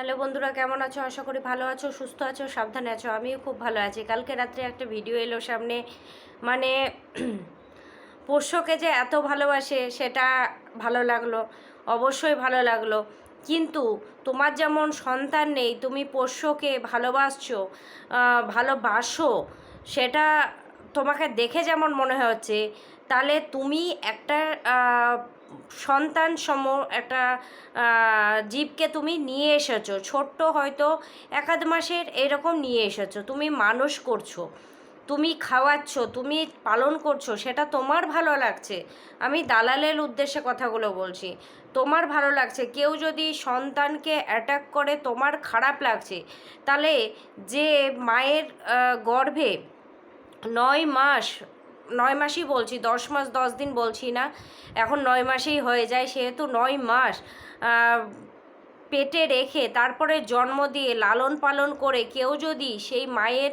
Hello বন্ধুরা, কেমন আছো? আশা করি ভালো আছো, সুস্থ আছো, সাবধানে আছো। আমিও খুব ভালো আছি। কালকে রাত্রে একটা ভিডিও এলো সামনে। মানে পোষ্যকে যে এত ভালোবাসে, সেটা ভালো লাগল। অবশ্যই ভালো লাগল। কিন্তু তোমার যেমন সন্তান নেই, তুমি পোষ্যকে ভালোবাসছো ভালোবাসো, সেটা তোমাকে দেখে যেমন মনে হচ্ছে, তাহলে তুমি একটা সন্তান সম একটা জীবকে তুমি নিয়ে এসেছ। ছোট্ট হয়তো এক আধ মাসের এরকম নিয়ে এসেছ। তুমি মানুষ করছ, তুমি খাওয়াচ্ছ, তুমি পালন করছ, সেটা তোমার ভালো লাগছে। আমি দালালের উদ্দেশ্যে কথাগুলো বলছি। তোমার ভালো লাগছে। কেউ যদি সন্তানকে অ্যাটাক করে, তোমার খারাপ লাগছে, তাহলে যে মায়ের গর্ভে নয় মাস নয় মাসই বলছি, দশ মাস, দশ দিন বলছি না। এখন নয় মাসেই হয়ে যায়, সেহেতু নয় মাস। পেটে রেখে তারপরে জন্ম দিয়ে লালন পালন করে কেউ যদি সেই মায়ের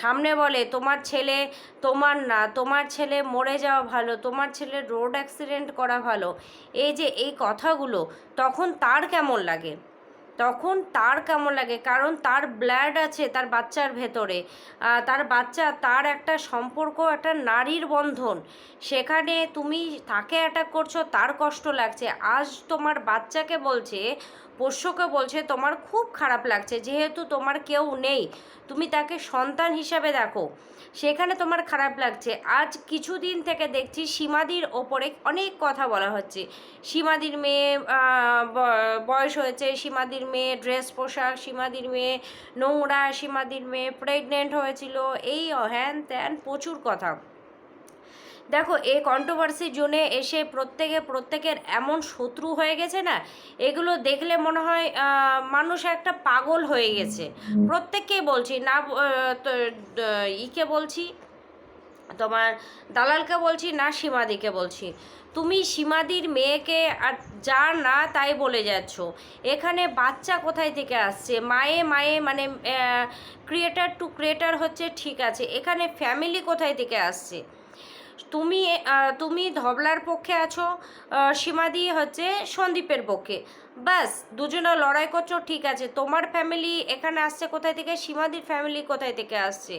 সামনে বলে, তোমার ছেলে তোমার না, তোমার ছেলে মরে যাওয়া ভালো, তোমার ছেলে রোড অ্যাক্সিডেন্ট করা ভালো, এই যে এই কথাগুলো, তখন তার কেমন লাগে? তখন তার কেমন লাগে? কারণ তার ব্লাড আছে তার বাচ্চার ভেতরে। তার বাচ্চা, তার একটা সম্পর্ক, একটা নারীর বন্ধন। সেখানে তুমি তাকে অ্যাটাক করছ, তার কষ্ট লাগছে। আজ তোমার বাচ্চাকে বলছে পোষ্যকে বলছে, তোমার খুব খারাপ লাগছে, যেহেতু তোমার কেউ নেই, তুমি তাকে সন্তান হিসাবে দেখো। সেখানে তোমার খারাপ লাগছে। আজ কিছুদিন থেকে দেখছি সীমাদির ওপরে অনেক কথা বলা হচ্ছে। সীমাদির মেয়ে বয়স হয়েছে, সীমাদির মেয়ে ড্রেস পোশাক, সীমাদির মেয়ে নোংরা, সীমাদির মেয়ে প্রেগনেন্ট হয়েছিল, এই হ্যান ত্যান প্রচুর কথা। দেখো এই কন্ট্রোভার্সি জোনে এসে প্রত্যেকে প্রত্যেকের এমন শত্রু হয়ে গেছে না? এগুলো দেখলে মনে হয় মানুষ একটা পাগল হয়ে গেছে। প্রত্যেককেই বলছি না ইকে বলছি তোমার দালালকে বলছি না সীমাদিকে বলছি। তুমি সীমাদির মেয়েকে আর যা না তাই বলে যাচ্ছ। এখানে বাচ্চা কোথায় থেকে আসছে? মায়ে মায়ে মানে ক্রিয়েটার টু ক্রিয়েটার হচ্ছে ঠিক আছে। এখানে ফ্যামিলি কোথায় থেকে আসছে? তুমি তুমি ধবলার পক্ষে আছো সীমাদি হচ্ছে সন্দীপের পক্ষে। ব্যাস, দুজনে লড়াই করছ, ঠিক আছে। তোমার ফ্যামিলি এখানে আসছে, কোথায় থেকে? সীমাদির ফ্যামিলি কোথায় থেকে আসছে?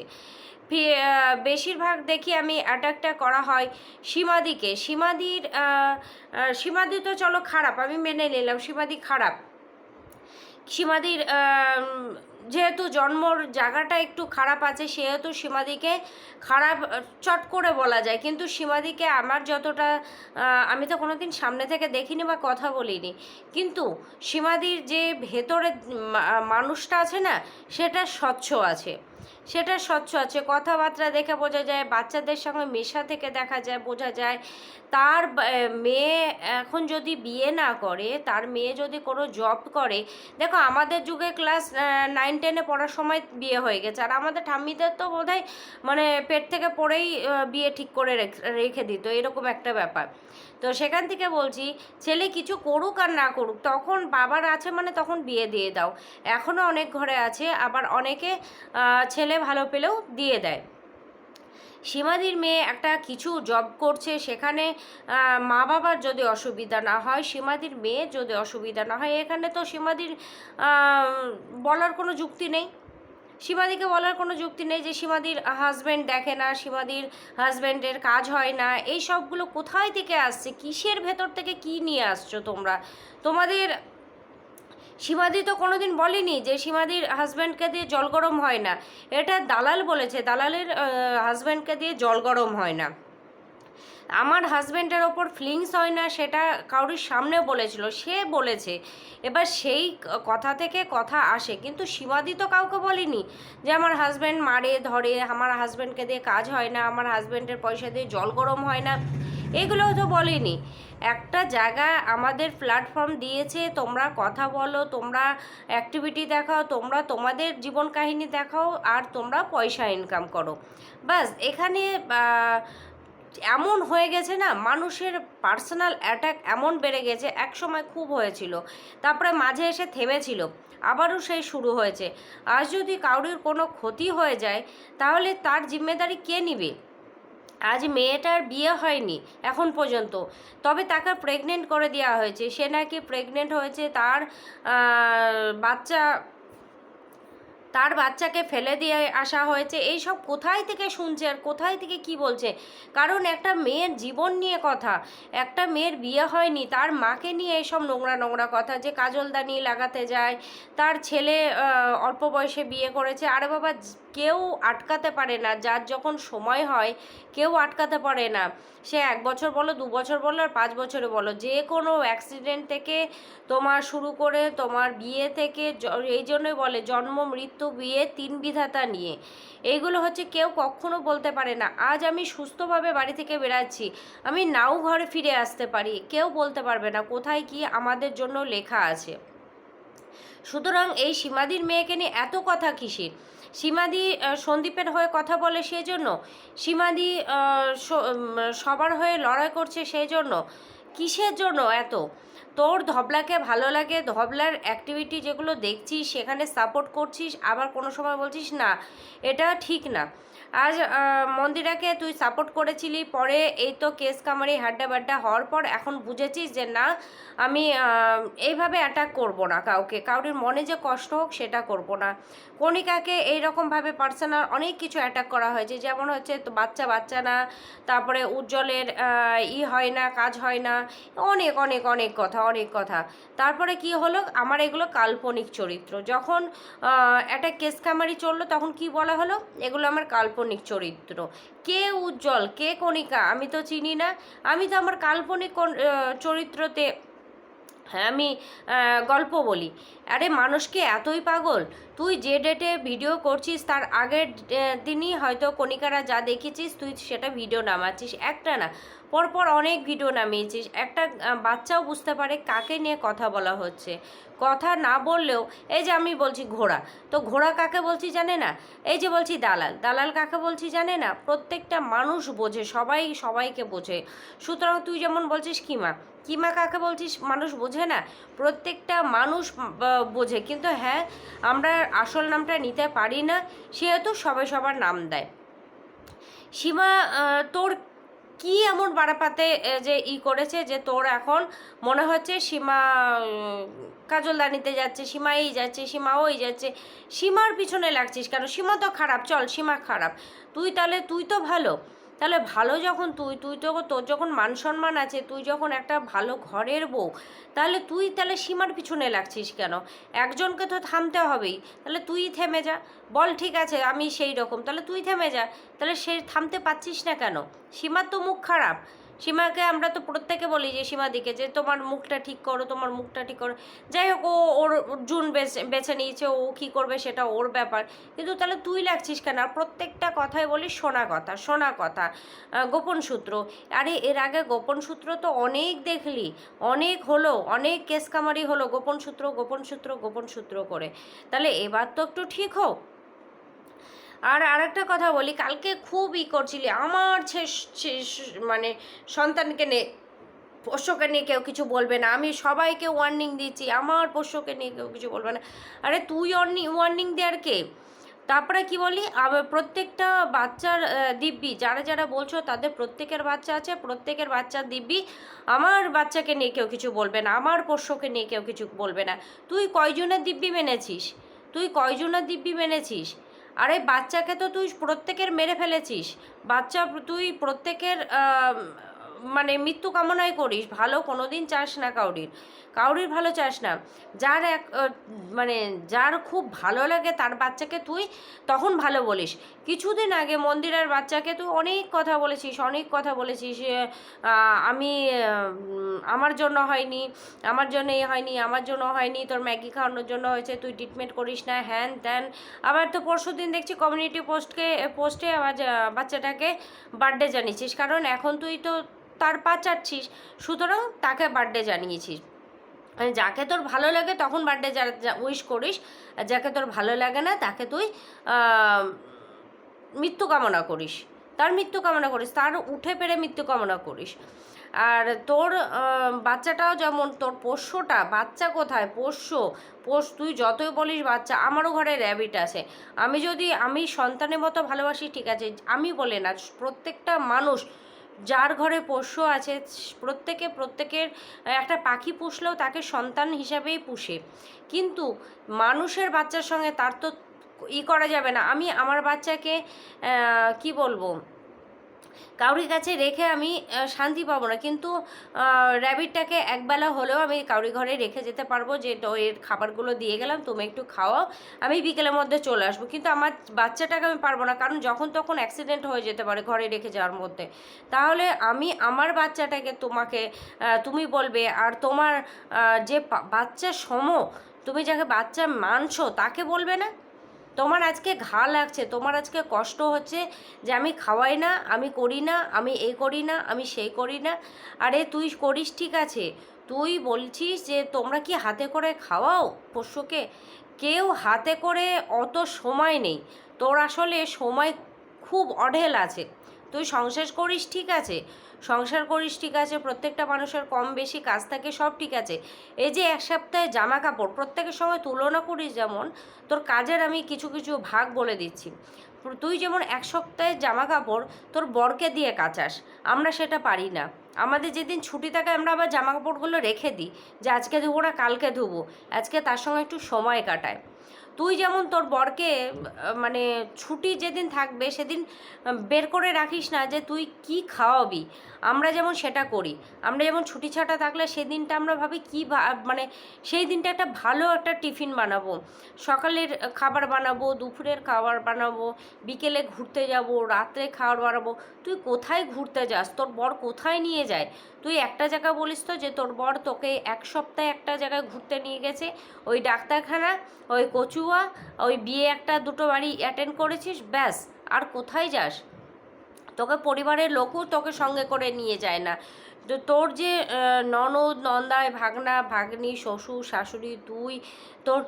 বেশিরভাগ দেখি আমি অ্যাটাকটা করা হয় সীমাদিকে। সীমাদির সীমাদি তো চলো খারাপ, আমি মেনে নিলাম, সীমাদি খারাপ। সীমাদির যেহেতু জন্মর জায়গাটা একটু খারাপ আছে, সেহেতু সীমাদিকে খারাপ চট করে বলা যায়। কিন্তু সীমাদিকে আমার যতটা আমি তো কোনো দিন সামনে থেকে দেখিনি বা কথা বলিনি। কিন্তু সীমাদির যে ভেতরে মানুষটা আছে না, সেটা স্বচ্ছ আছে। সেটা স্বচ্ছ আছে। কথাবার্তা দেখে বোঝা যায়, বাচ্চাদের সঙ্গে মেশা থেকে দেখা যায়, বোঝা যায়। তার মেয়ে এখন যদি বিয়ে না করে, তার মেয়ে যদি কোনো জব করে, দেখো আমাদের যুগে ক্লাস নাইন টেনে পড়ার সময় বিয়ে হয়ে গেছে। আর আমাদের ঠাম্মিদের তো বোধহয় মানে পেট থেকে পড়েই বিয়ে ঠিক করে রেখ- দিত, এরকম একটা ব্যাপার। তো সেখান থেকে বলছি, ছেলে কিছু করুক আর না করুক, তখন বাবার আছে মানে তখন বিয়ে দিয়ে দাও। এখনও অনেক ঘরে আছে, আবার অনেকে ছেলে ভালো পেলেও দিয়ে দেয়। সীমাদির মেয়ে একটা কিছু জব করছে, সেখানে মা বাবার যদি অসুবিধা না হয়, সীমাদির মেয়ে যদি অসুবিধা না হয়, এখানে তো সীমাদির বলার কোনো যুক্তি নেই। সীমাদিকে বলার কোনো যুক্তি নেই যে সীমাদির হাজব্যান্ড দেখে না, সীমাদির হাজব্যান্ডের কাজ হয় না। এই সবগুলো কোথায় থেকে আসছে? কিসের ভেতর থেকে কি নিয়ে আসছো তোমরা? তোমাদের সীমাদি তো কোনোদিন বলেনি যে সীমাদির হাজব্যান্ডকে দিয়ে জল গরম হয় না। এটা দালাল বলেছে, দালালের হাজব্যান্ডকে দিয়ে জল গরম হয় না। আমার হাজব্যান্ডের ওপর ফিলিংস হয় না, সেটা কারোর সামনে বলেছিল, সে বলেছে। এবার সেই কথা থেকে কথা আসে, কিন্তু সীমাদি তো কাউকে বলেনি যে আমার হাজব্যান্ড মারে, ধরে, আমার হাজব্যান্ডকে দিয়ে কাজ হয় না, আমার হাজব্যান্ডের পয়সা দিয়ে জল গরম হয় না। এগুলোও তো বলেনি। একটা জায়গা আমাদের প্ল্যাটফর্ম দিয়েছে, তোমরা কথা বলো, তোমরা অ্যাক্টিভিটি দেখাও, তোমরা তোমাদের জীবন কাহিনী দেখাও, আর তোমরা পয়সা ইনকাম করো। বাস এখানে এমন হয়ে গেছে না, মানুষের পার্সোনাল অ্যাটাক এমন বেড়ে গেছে এক সময় খুব হয়েছিল, তারপরে মাঝে এসে থেমেছিল, আবারও সেই শুরু হয়েছে। আজ যদি কারোর কোনো ক্ষতি হয়ে যায়, তাহলে তার জিম্মেদারি কে নিবে? আজ মেয়েটার বিয়ে হয়নি, এখন পর্যন্ত। তবে তাকে প্রেগনেন্ট করে দেওয়া হয়েছে। সে নাকি প্রেগনেন্ট হয়েছে, তার বাচ্চা তার বাচ্চাকে ফেলে দিয়ে আসা হয়েছে। এই সব কোথায় থেকে শুনছে আর কোথায় থেকে কি বলছে? কারণ একটা মেয়ের জীবন নিয়ে কথা, একটা মেয়ের বিয়ে হয়নি, তার মাকে নিয়ে এইসব নোংরা নোংরা কথা যে কাজলদানি লাগাতে যায়, তার ছেলে অল্প বয়সে বিয়ে করেছে। আরে বাবা, কেউ আটকাতে পারে না, যার যখন সময় হয়, কেউ আটকাতে পারে না। সে এক বছর বলো, দু বছর বলো আর পাঁচ বছরে বলো, যে কোনো অ্যাক্সিডেন্ট থেকে তোমার শুরু করে তোমার বিয়ে থেকে এই জন্যই বলে, জন্ম, মৃত্যু বিয়ে তিন বিধাতা নিয়ে। এইগুলো হচ্ছে কেউ কখনো বলতে পারে না। আজ আমি সুস্থভাবে বাড়ি থেকে বেরাচ্ছি। আমি নাও ঘরে ফিরে আসতে পারি। কেউ বলতে পারবে না কোথায় কি আমাদের জন্য লেখা আছে। সুতরাং এই সীমাদির মেয়েকে নিয়ে এত কথা কিসের? সীমাদি সন্দীপের হয়ে কথা বলে সেই জন্য সীমাদি সবার হয়ে লড়াই করছে সেই জন্য কিসের জন্য এত? তোর ধবলাকে ভালো লাগে, ধবলার অ্যাক্টিভিটি যেগুলো দেখছিস, সেখানে সাপোর্ট করছিস, আবার কোনো সময় বলছিস না, এটা ঠিক না। আজ মন্দিরাকে তুই সাপোর্ট করেছিলি, পরে এই তো কেস কামারি, হাড্ডা বাড্ডা হওয়ার পর এখন বুঝেছিস যে না, আমি এইভাবে অ্যাটাক করব না কাউকে। কাউরির মনে যে কষ্ট হোক, সেটা করব না। কণিকাকে এইরকমভাবে পার্সোনাল অনেক কিছু অ্যাটাক করা হয়েছে। যেমন হচ্ছে বাচ্চা বাচ্চা না, তারপরে উজ্জ্বলের ই হয় না, কাজ হয় না, অনেক অনেক অনেক কথা অনেক কথা। তারপরে কি হলো? আমার এগুলো কাল্পনিক চরিত্র। যখন একটা কেস কামারি চলল, তখন কি বলা হলো? এগুলো আমার কাল্পনিক চরিত্র। কে উজ্জ্বল, কে কণিকা, আমি তো চিনি না। আমি তো আমার কাল্পনিক চরিত্রতে, আমি গল্প বলি। আরে মানুষকে এতই পাগল? তুই যে ডেটে ভিডিও করছিস, তার আগের দিনই হয়তো কণিকারা যা দেখেছিস তুই সেটা ভিডিও নামাচ্ছিস। একটা না পরপর অনেক ভিডিও নামিয়েছিস। একটা বাচ্চাও বুঝতে পারে কাকে নিয়ে কথা বলা হচ্ছে। কথা না বললেও, এই যে আমি বলছি ঘোড়া, তো ঘোড়া কাকে বলছি জানে না? এই যে বলছি দালাল দালাল কাকে বলছি জানে না? প্রত্যেকটা মানুষ বোঝে, সবাই সবাইকে বোঝে। সুতরাং তুই যেমন বলছিস কিমা কিমা কাকে বলছিস মানুষ বোঝে না? প্রত্যেকটা মানুষ বোঝে। কিন্তু হ্যাঁ আমরা আসল নামটা নিতে পারি না, সেহেতু সবাই সবার নাম দেয়। সীমা তোর কি এমন বাড়াপাতে যে ই করেছে যে তোর এখন মনে হচ্ছে সীমা কাজল কাজলদানিতে যাচ্ছে সীমা এই যাচ্ছে সীমা ওই যাচ্ছে, সীমার পিছনে লাগছিস কেন? সীমা তো খারাপ, চল, সীমা খারাপ। তুই তাহলে, তুই তো ভালো। তাহলে ভালো যখন তুই তুই তো তোর যখন মান সম্মান আছে, তুই যখন একটা ভালো ঘরের বউ, তাহলে তুই তাহলে সীমার পিছনে লাগছিস কেন? একজনকে তো থামতে হবেই, তাহলে তুই থেমে যা। বল ঠিক আছে, আমি সেই রকম, তাহলে তুই থেমে যা। তাহলে সে থামতে পারছিস না কেন? সীমার তো মুখ খারাপ। সীমাকে আমরা তো প্রত্যেকে বলি যে সীমাদিকে যে তোমার মুখটা ঠিক করো, তোমার মুখটা ঠিক করো। যাই হোক, ও ওর জুন বেছে বেছে নিয়েছে, ও কী করবে সেটা ওর ব্যাপার। কিন্তু তাহলে তুই লাগছিস কেন? আর প্রত্যেকটা কথাই বলি শোনা কথা শোনা কথা গোপন সূত্র। আরে, এর আগে গোপন সূত্র তো অনেক দেখলি, অনেক হলো, অনেক কেস কামারি হলো, গোপন সূত্র গোপন সূত্র গোপন সূত্র করে। তাহলে এবার তো একটু ঠিক হোক। আর আরেকটা কথা বলি, কালকে খুব ই করছিলি। আমার মানে সন্তানকে নে, পোষ্যকে নিয়ে কেউ কিছু বলবে না। আমি সবাইকে ওয়ার্নিং দিচ্ছি, আমার পোষ্যকে নিয়ে কেউ কিছু বলবে না। আরে তুই ওয়ার্নিং ওয়ার্নিং দেওয়ার কে? তারপরে কি বলি প্রত্যেকটা বাচ্চার দিব্যি, যারা যারা বলছো তাদের প্রত্যেকের বাচ্চা আছে, প্রত্যেকের বাচ্চার দিব্যি আমার বাচ্চাকে নিয়ে কেউ কিছু বলবে না, আমার পোষ্যকে নিয়ে কেউ কিছু বলবে না। তুই কয়জনের দিব্যি মেনেছিস? তুই কয়জনের দিব্যি মেনেছিস? আরে বাচ্চাকে তো তুই প্রত্যেকের মেরে ফেলেছিস। বাচ্চা তুই প্রত্যেকের মানে মৃত্যু কামনাই করিস, ভালো কোনো দিন চাস না কাউরির। কাউরির ভালো চাস না। যার এক মানে যার খুব ভালো লাগে তার বাচ্চাকে তুই তখন ভালো বলিস। কিছুদিন আগে মন্দিরের বাচ্চাকে তুই অনেক কথা বলেছিস, অনেক কথা বলেছিস আমি আমার জন্য হয়নি, আমার জন্য এই হয়নি, আমার জন্য হয়নি, তোর ম্যাগি খাওয়ানোর জন্য হয়েছে, তুই ট্রিটমেন্ট করিস না, হ্যান ত্যান। আবার তো পরশু দিন দেখছি কমিউনিটি পোস্টকে পোস্টে আবার বাচ্চাটাকে বার্থডে জানিয়েছিস। কারণ এখন তুই তো তার পা চাটছিস সুতরাং তাকে বার্থডে জানিয়েছিস। মানে যাকে তোর ভালো লাগে তখন বার্থডে যা উইশ করিস। যাকে তোর ভালো লাগে না তাকে তুই মৃত্যু কামনা করিস। তার মৃত্যু কামনা করিস, তার উঠে পেরে মৃত্যু কামনা করিস। আর তোর বাচ্চাটাও যেমন, তোর পোষ্যটা, বাচ্চা কোথায়? পোষ্য পোষ তুই যতই বলিস বাচ্চা, আমারও ঘরে র্যাবিট আছে। আমি যদি, আমি সন্তানের মতো ভালোবাসি, ঠিক আছে, আমি বলে না, প্রত্যেকটা মানুষ যার ঘরে পোষ্য আছে, প্রত্যেকে, প্রত্যেকের একটা পাখি পুষলেও তাকে সন্তান হিসাবেই পুষে। কিন্তু মানুষের বাচ্চার সঙ্গে তার তো ই করা যাবে না। আমি আমার বাচ্চাকে কি বলব? কাউরির কাছে রেখে আমি শান্তি পাবো না। কিন্তু র্যাবিটটাকে একবেলা হলেও আমি কাউরি ঘরে রেখে যেতে পারব যে এর খাবারগুলো দিয়ে গেলাম, তুমি একটু খাওয়াও, আমি বিকেলের মধ্যে চলে আসব। কিন্তু আমার বাচ্চাটাকে আমি পারব না, কারণ যখন তখন অ্যাক্সিডেন্ট হয়ে যেতে পারে ঘরে রেখে যাওয়ার মধ্যে। তাহলে আমি আমার বাচ্চাটাকে তোমাকে তুমি বলবে, আর তোমার যে বাচ্চা সম, তুমি যাকে বাচ্চা মানছো, তাকে বলবে না? তোমার আজকে ঘা লাগছে, তোমার আজকে কষ্ট হচ্ছে যে আমি খাওয়াই না, আমি করি না, আমি এই করি না, আমি সেই করি না। আরে তুই করিস ঠিক আছে, তুই বলছিস যে তোমরা কি হাতে করে খাওয়াও পশুকে কেউ হাতে করে অত সময় নেই। তোর আসলে সময় খুব অঢেল আছে। তুই সংসার করিস, ঠিক আছে? সংসার করিস, ঠিক আছে? প্রত্যেকটা মানুষের কম বেশি কাজ থাকে, সব ঠিক আছে। এই যে এক সপ্তাহে জামা কাপড় প্রত্যেকের সঙ্গে তুলনা করিস যেমন, তোর কাজের আমি কিছু কিছু ভাগ বলে দিচ্ছি। তুই যেমন এক সপ্তাহে জামা কাপড় তোর বরকে দিয়ে কাচাস, আমরা সেটা পারি না। আমাদের যেদিন ছুটি থাকে, আমরা আবার জামা কাপড়গুলো রেখে দিই যে আজকে ধুবো না, কালকে ধুবো। আজকে তার সঙ্গে একটু সময় কাটায়। তুই যেমন তোর বরকে মানে ছুটি যেদিন থাকবে সেদিন বের করে রাখিস না যে তুই কি খাওয়াবি। আমরা যেমন সেটা করি। আমরা যেমন ছুটি ছাটা থাকলে সেদিনটা আমরা ভাবি কী মানে সেই দিনটা একটা ভালো একটা টিফিন বানাবো। সকালের খাবার বানাবো, দুপুরের খাবার বানাবো, বিকেলে ঘুরতে যাব, রাত্রে খাবার বানাবো। তুই কোথায় ঘুরতে যাস? তোর বর কোথায় নিয়ে যায়? তুই একটা জায়গা বলিস তো যে তোর বর তোকে এক সপ্তাহে একটা জায়গায় ঘুরতে নিয়ে গেছে। ওই ডাক্তারখানা, ওই কচুয়া ওই বিয়ে একটা দুটো বাড়ি অ্যাটেন্ড করেছিস, ব্যাস, আর কোথায় যাস? তোকে পরিবারের লোকও তোকে সঙ্গে করে নিয়ে যায় না। তো তোর যে ননদ, নন্দায় ভাগনা, ভাগ্নি, শ্বশুর, শাশুড়ি, তুই, তোর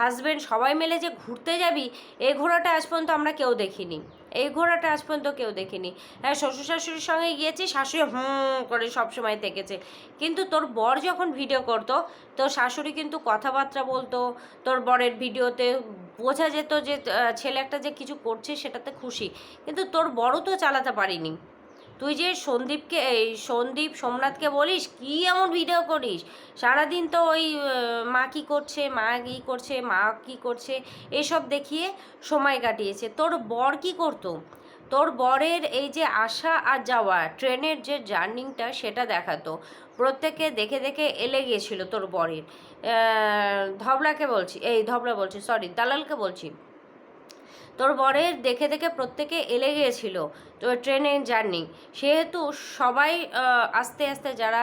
হাজব্যান্ড সবাই মিলে যে ঘুরতে যাবি, এ ঘোড়াটা আজ পর্যন্ত আমরা কেউ দেখিনি। এই ঘোড়াটা আজ পর্যন্ত কেউ দেখিনি। হ্যাঁ শ্বশুর শাশুড়ির সঙ্গে গিয়েছি, শাশুড়ি হুম করে সবসময় থেকেছে কিন্তু তোর বর যখন ভিডিও করতো, তোর শাশুড়ি কিন্তু কথাবার্তা বলতো, তোর বরের ভিডিওতে বোঝা যেত যে ছেলে একটা যে কিছু করছে সেটাতে খুশি। কিন্তু তোর বড় তো চালাতে পারিনি। তুই যে সন্দীপকে, এই সন্দীপ সোমনাথকে বলিস, কি এমন ভিডিও করিস? সারাদিন তো ওই মা কী করছে, মা কী করছে, মা কী করছে, এসব দেখিয়ে সময় কাটিয়েছে। তোর বর কি করতো? তোর বরের এই যে আসা আর যাওয়া, ট্রেনের যে জার্নিংটা সেটা দেখাতো। প্রত্যেকে দেখে দেখে এলে গিয়েছিল তোর বরের। ধবলাকে বলছি, এই ধবলা বলছি সরি দালালকে বলছি। তোর বরের দেখে দেখে প্রত্যেকে এলে গিয়েছিল তো ট্রেনের জার্নি। সেহেতু সবাই আস্তে আস্তে যারা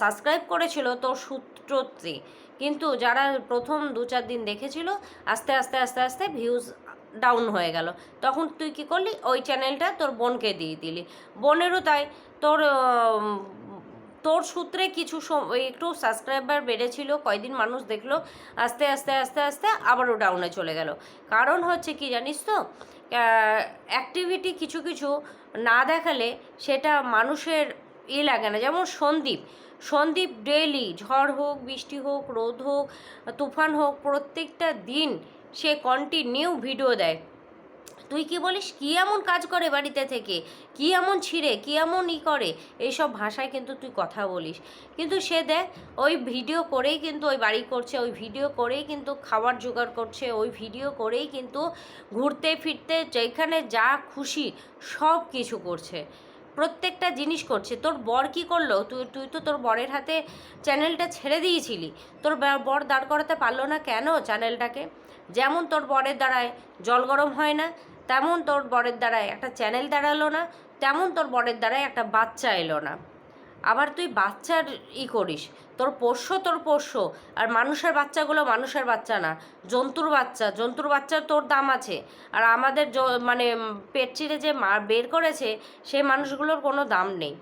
সাবস্ক্রাইব করেছিল তোর সূত্রতে কিন্তু যারা প্রথম দু চার দিন দেখেছিল, আস্তে আস্তে আস্তে আস্তে ভিউজ ডাউন হয়ে গেল। তখন তুই কি করলি? ওই চ্যানেলটা তোর বোনকে দিয়ে দিলি। বোনেরও তাই, তোর তোর সূত্রে কিছু একটু সাবস্ক্রাইবার বেড়েছিল, কয়দিন মানুষ দেখল, আস্তে আস্তে আস্তে আস্তে আবারও ডাউনে চলে গেল। কারণ হচ্ছে কি জানিস তো অ্যাক্টিভিটি কিছু কিছু না দেখালে সেটা মানুষের ই লাগে না। যেমন সন্দীপ সন্দীপ ডেইলি ঝড় হোক, বৃষ্টি হোক, রোদ হোক, তুফান হোক, প্রত্যেকটা দিন সে কন্টিনিউ ভিডিও দেয়। তুই কি বলিস, কি এমন কাজ করে বাড়িতে থেকে? কি এমন ছিঁড়ে, কি এমন ই করে? এইসব ভাষায় কিন্তু তুই কথা বলিস। কিন্তু সে দেখ, ওই ভিডিও করেই কিন্তু ওই বাড়ি করছে, ওই ভিডিও করেই কিন্তু খাবার জোগাড় করছে, ওই ভিডিও করেই কিন্তু ঘুরতে ফিরতে যেখানে যা খুশি সব কিছু করছে। প্রত্যেকটা জিনিস করছে। তোর বর কি করল? তুই তুই তো তোর বরের হাতে চ্যানেলটা ছেড়ে দিয়েছিলি। তোর বর দাঁড় করাতে পারল না কেন চ্যানেলটাকে? যেমন তোর বরের দ্বারায় জল গরম হয় না তেমন তোর বরের দ্বারায় একটা চ্যানেল দাঁড়াল না, তেমন তোর বরের দ্বারায় একটা বাচ্চা এলো না। আবার তুই বাচ্চার ই করিস, তোর পোষ্য তোর পোষ্য, আর মানুষের বাচ্চাগুলো মানুষের বাচ্চা না, জন্তুর বাচ্চা, জন্তুর বাচ্চার তোর দাম আছে। আর আমাদের মানে পেট চিরে যে মা বের করেছে সেই মানুষগুলোর কোনো দাম নেই।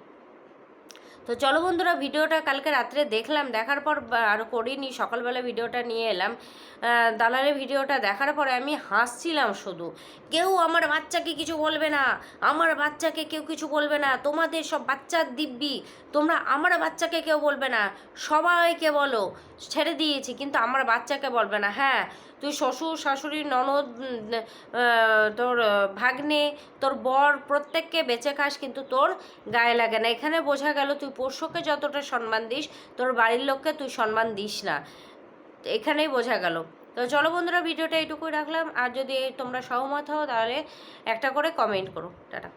তো চলো বন্ধুরা, ভিডিওটা কালকে রাত্রে দেখলাম, দেখার পর আর করিনি, সকালবেলা ভিডিওটা নিয়ে এলাম। দালালের ভিডিওটা দেখার পরে আমি হাসছিলাম শুধু। কেউ আমার বাচ্চাকে কিছু বলবে না, আমার বাচ্চাকে কেউ কিছু বলবে না, তোমাদের সব বাচ্চার দিব্যি, তোমরা আমার বাচ্চাকে কেউ বলবে না, সবাইকে বলো, ছেড়ে দিয়েছি, কিন্তু আমার বাচ্চাকে বলবে না। হ্যাঁ তুই শ্বশুর শাশুড়ি ননদ তোর ভাগ্নে, তোর বর প্রত্যেককে বেঁচে খাস, কিন্তু তোর গায়ে লাগে না। এখানে বোঝা গেল তুই পোষ্যকে যতটা সম্মান দিস, তোর বাড়ির লোককে তুই সম্মান দিস না। এখানেই বোঝা গেল। তো চলো বন্ধুরা, ভিডিওটা এইটুকুই রাখলাম। আর যদি তোমরা সহমত হও, তাহলে একটা করে কমেন্ট করো। টাটা।